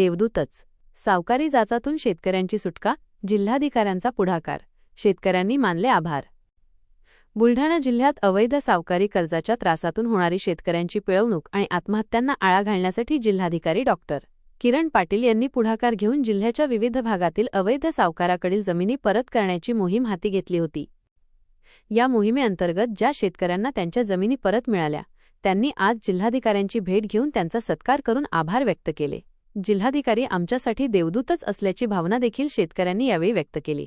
देवदूतच. सावकारी जाचातून शेतकऱ्यांची सुटका जिल्हाधिकाऱ्यांचा पुढाकार. शेतकऱ्यांनी मानले आभार. बुलढाणा जिल्ह्यात अवैध सावकारी कर्जाच्या त्रासातून होणारी शेतकऱ्यांची पिळवणूक आणि आत्महत्यांना आळा घालण्यासाठी जिल्हाधिकारी डॉक्टर किरण पाटील यांनी पुढाकार घेऊन जिल्ह्याच्या विविध भागातील अवैध सावकाराकडील जमिनी परत करण्याची मोहीम हाती घेतली होती. या मोहिमेअंतर्गत ज्या शेतकऱ्यांना त्यांच्या जमिनी परत मिळाल्या त्यांनी आज जिल्हाधिकाऱ्यांची भेट घेऊन त्यांचा सत्कार करून आभार व्यक्त केले. जिल्हाधिकारी आमच्यासाठी देवदूतच असल्याची भावना देखील शेतकऱ्यांनी यावेळी व्यक्त केली.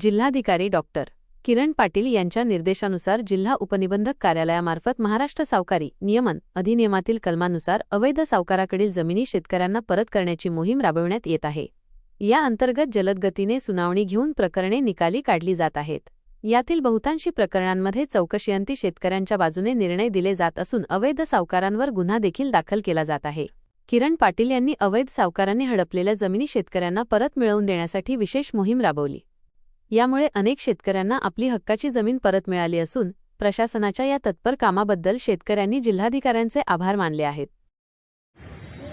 जिल्हाधिकारी डॉक्टर किरण पाटील यांच्या निर्देशानुसार जिल्हा उपनिबंधक कार्यालयामार्फत महाराष्ट्र सावकारी नियमन अधिनियमातील कलमानुसार अवैध सावकाराकडील जमिनी शेतकऱ्यांना परत करण्याची मोहीम राबविण्यात येत आहे. या अंतर्गत जलदगतीने सुनावणी घेऊन प्रकरणे निकाली काढली जात आहेत. यातील बहुतांशी प्रकरणांमध्ये चौकशीअंती शेतकऱ्यांच्या बाजूने निर्णय दिले जात असून अवैध सावकारांवर गुन्हा देखील दाखल केला जात आहे. किरण पाटील यांनी अवैध सावकारांनी हडपलेल्या जमिनी शेतकऱ्यांना परत मिळवून देण्यासाठी विशेष मोहीम राबवली. यामुळे अनेक शेतकऱ्यांना आपली हक्काची जमीन परत मिळाली असून प्रशासनाच्या या तत्पर कामाबद्दल शेतकऱ्यांनी जिल्हाधिकाऱ्यांचे आभार मानले आहेत. मी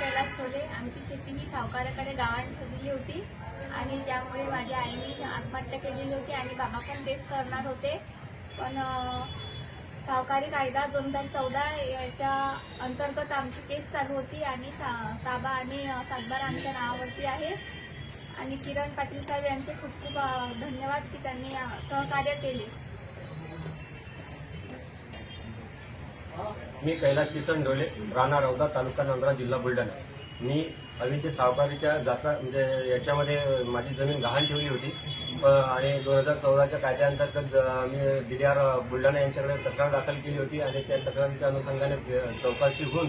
कैलास आमची शेती ही सावकाराकडे होती आणि त्यामुळे माझ्या आईने आत्महत्या केलेली होती आणि बाबा पण तेच करणार होते. पण सावकारी कायदा दोन हजार चौदा याच्या अंतर्गत आमची केस चालू होती आणि सा- ताबा आणि अं, सातबारा आमच्या नावावरती आहे. आणि किरण पाटील साहेब यांचे खूप खूप धन्यवाद की त्यांनी सहकार्य केले. मी कैलाश किसन डोले राणा रौदा तालुका नांद्रा जिल्हा बुलढाणा. मी अविंते सावकारीच्या जाता म्हणजे याच्यामध्ये माझी जमीन गहाण ठेवली होती. आणि दोन हजार चौदाच्या कायद्याअंतर्गत मी डी डी आर बुलढाणा यांच्याकडे तक्रार दाखल केली होती आणि त्या तक्रारीच्या अनुषंगाने चौकशी होऊन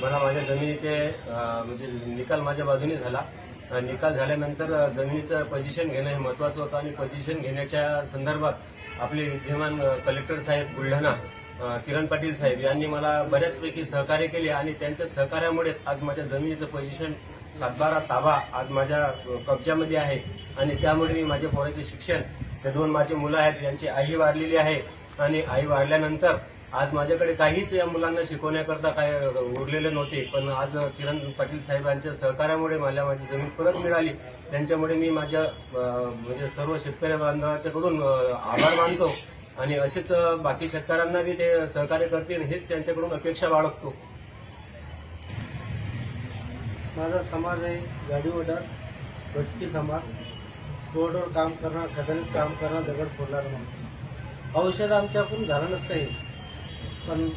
मला माझ्या जमिनीचे म्हणजे निकाल माझ्या बाजूने झाला. निकाल झाल्यानंतर जमिनीचं पोझिशन घेणं हे महत्वाचं होतं आणि पोझिशन घेण्याच्या संदर्भात आपले विद्यमान कलेक्टर साहेब बुलढाणा किरण पाटील साहेब यांनी मला बऱ्याचपैकी सहकार्य केले आणि त्यांच्या सहकार्यामुळेच आज माझ्या जमिनीचं पोझिशन सातबारा ताबा आज माझ्या कब्ज्यामध्ये कब्जामध्ये आहे. आणि त्यामुळे मी माझ्या पोराचे शिक्षण ते दोन माझे मुलं आहेत यांची आई वारलेली आहे. आणि आई वारल्यानंतर आज माझ्याकडे काहीच या मुलांना शिकवण्याकरता काय उरलेले नव्हते. पण आज किरण पाटील साहेबांच्या सहकार्यामुळे मला माझी जमीन परत मिळाली. त्यांच्यामुळे मी माझ्या म्हणजे सर्व शेतकरी बांधवाच्याकडून आभार मानतो. आणि असेच बाकी शेतकऱ्यांना बी ते सहकार्य करतील हेच त्यांच्याकडून अपेक्षा बाळगतो. माझा समाज आहे गाडी ओढा भटकी समाज रोडवर काम करणार खदानीत काम करणार दगड फोडणार म्हणून औषध आमच्याकडून झालं नसतं हे पण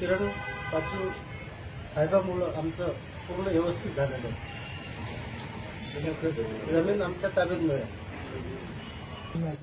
किरण पाटील साहेबामुळं आमचं पूर्ण व्यवस्थित झालेलं आहे. जमीन आमच्या ताब्यात मिळेल.